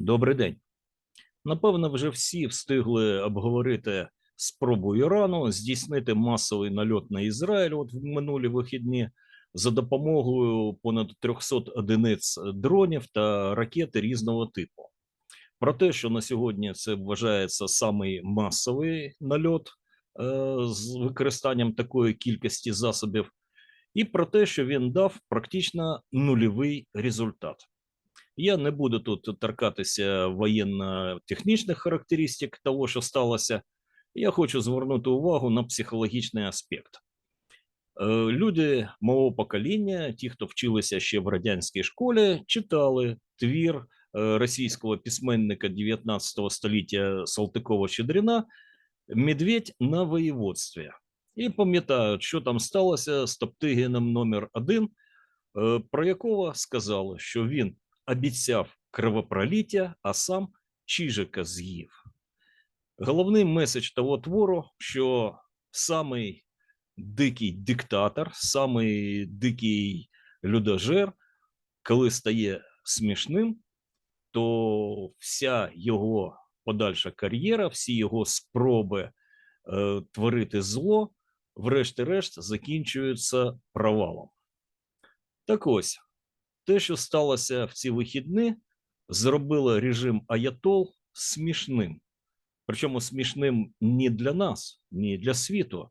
Добрий день. Напевно, вже всі встигли обговорити спробу Ірану здійснити масовий нальот на Ізраїль от в минулі вихідні за допомогою понад 300 одиниць дронів та ракети різного типу. Про те, що на сьогодні це вважається самий масовий нальот е, з використанням такої кількості засобів, і про те, що він дав практично нульовий результат. Я не буду тут торкатися воєнно-технічних характеристик того, що сталося. Я хочу звернути увагу на психологічний аспект. Е, Люди мого покоління, ті, хто вчилися ще в радянській школі, читали твір е, російського письменника 19 століття Салтикова-Щедрина Медведь на воєводстві. І пам'ятають, що там сталося з Топтигіном номер 1 е, про якого сказали, що він обіцяв кровопроліття, а сам Чижика з'їв. Головний меседж того твору, що самий дикий диктатор, самий дикий людожер, коли стає смішним, то вся його подальша кар'єра, всі його спроби е, творити зло, врешті-решт, закінчуються провалом. Так ось, те, що сталося в ці вихідні, зробило режим Аятол смішним. Причому смішним не для нас, не для світу,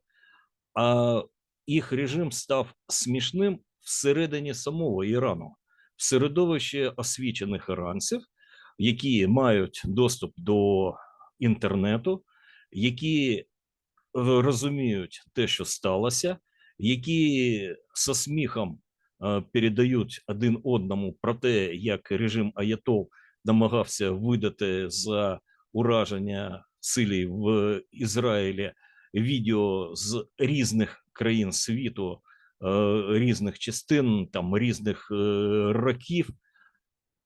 а їх режим став смішним всередині самого Ірану, в середовищі освічених іранців, які мають доступ до інтернету, які розуміють те, що сталося, які со сміхом передають один одному про те, як режим Аятол намагався видати за ураження цілей в Ізраїлі відео з різних країн світу, різних частин, там різних е, років.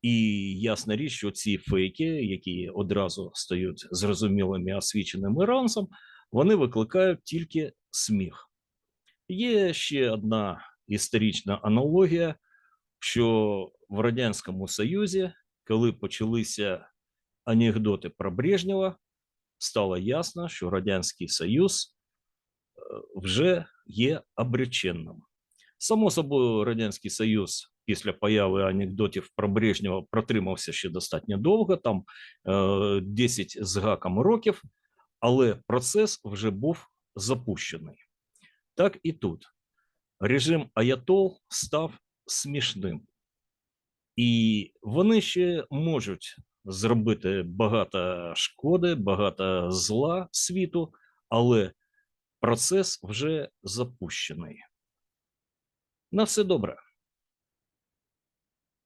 І ясна річ, що ці фейки, які одразу стають зрозумілими освіченим іранцям, вони викликають тільки сміх. Є ще одна історична аналогія, що в Радянському Союзі, коли почалися анекдоти про Брежнєва, стало ясно, що Радянський Союз е, вже є обреченним. Само собою, Радянський Союз після появи анекдотів про Брежнєва протримався ще достатньо довго, там е, 10 з гаком років, але процес вже був запущений. Так і тут режим Аятол став смішним, і вони ще можуть зробити багато шкоди, багато зла світу, але процес вже запущений. На все добре.